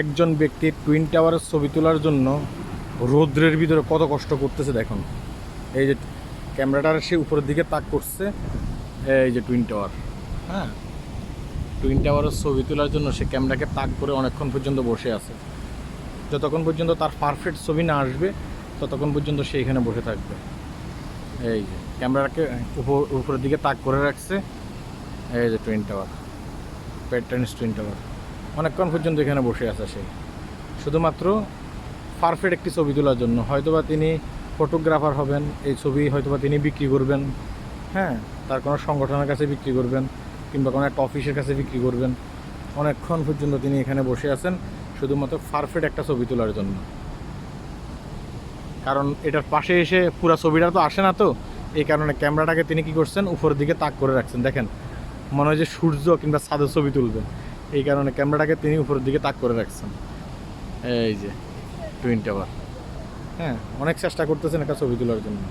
একজন ব্যক্তির টুইন টাওয়ারের ছবি তোলার জন্য রৌদ্রের ভিতরে কত কষ্ট করতেছে দেখুন। এই যে ক্যামেরাটার সে উপরের দিকে তাক করছে, এই যে টুইন টাওয়ার হ্যাঁ? টুইন টাওয়ারের ছবি তোলার জন্য সে ক্যামেরাকে তাক করে অনেকক্ষণ পর্যন্ত বসে আছে। যতক্ষণ পর্যন্ত তার পারফেক্ট ছবি না আসবে, ততক্ষণ পর্যন্ত সে এখানে বসে থাকবে। এই যে ক্যামেরাকে উপর উপরের দিকে তাক করে রাখছে, এই যে twin tower Petronas twin tower অনেকক্ষণ পর্যন্ত এখানে বসে আছে সে। শুধুমাত্র পারফেক্ট একটি ছবি তোলার জন্য। হয়তোবা তিনি ফটোগ্রাফার হবেন, এই ছবি হয়তোবা তিনি বিক্রি করবেন হ্যাঁ তার কোনো সংগঠনের কাছে বিক্রি করবেন, কিংবা কোনো একটা অফিসের কাছে বিক্রি করবেন। অনেকক্ষণ পর্যন্ত তিনি এখানে বসে আছেন, শুধুমাত্র পারফেক্ট একটা ছবি তোলার জন্য। কারণ এটার পাশে এসে পুরো ছবিটা তো আসে না তো, এই কারণে ক্যামেরাটাকে তিনি কি করছেন, উপরের দিকে তাক করে রাখছেন। দেখেন, মনে হয় যে সূর্য কিংবা ছাদের ছবি তুলবেন। এই কারণে ক্যামেরাটাকে তিনি উপরের দিকে তাক করে রাখছেন। এই যে টুইন টাওয়ার হ্যাঁ অনেক চেষ্টা করতেছেন একটা ছবি তোলার জন্য।